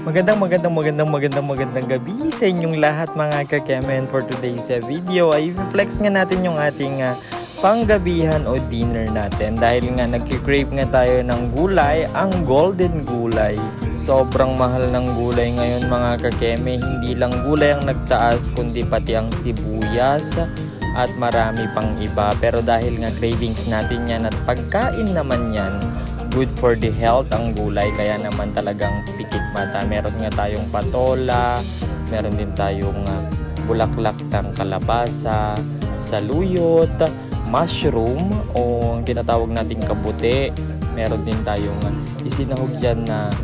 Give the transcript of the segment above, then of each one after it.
Magandang magandang magandang magandang magandang gabi sa inyong lahat mga kakemen for today's uh, video ay flex nga natin yung ating uh, panggabihan o dinner natin dahil nga nagki-crave nga tayo ng gulay, ang golden gulay. Sobrang mahal ng gulay ngayon mga kakeme, hindi lang gulay ang nagtaas kundi pati ang sibuyas at marami pang iba. Pero dahil nga cravings natin yan at pagkain naman yan, good for the health ang gulay kaya naman talagang pikit mata. Meron nga tayong patola, meron din tayong ah, bulaklak ng kalabasa, saluyot, mushroom o ang tinatawag nating kabuti. Meron din tayong ah, isinahog dyan na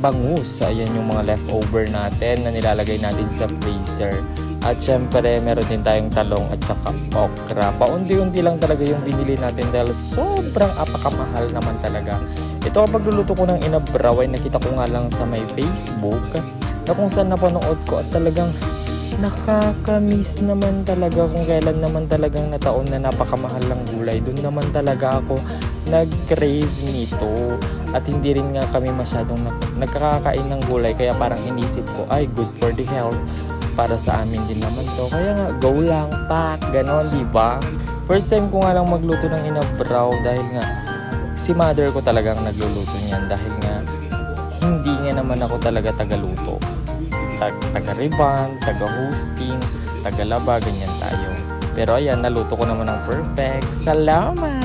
bangus. Ayan yung mga leftover natin na nilalagay natin sa freezer. At syempre, meron din tayong talong at saka okra. Paunti-unti lang talaga yung binili natin dahil sobrang apakamahal naman talaga. Ito ang pagluluto ko ng inabraw ay nakita ko nga lang sa may Facebook na kung saan napanood ko at talagang nakakamiss naman talaga kung kailan naman talagang nataon na napakamahal ng gulay. Doon naman talaga ako nag-crave nito at hindi rin nga kami masyadong nak- nagkakakain ng gulay kaya parang inisip ko ay good for the health para sa amin din naman to kaya nga go lang pak ganon di ba first time ko nga lang magluto ng inabraw dahil nga si mother ko talagang nagluluto niyan dahil nga hindi nga naman ako talaga tagaluto Tag taga-riban, taga-hosting, taga-laba, ganyan tayo. Pero ayan, naluto ko naman ng perfect. Salamat!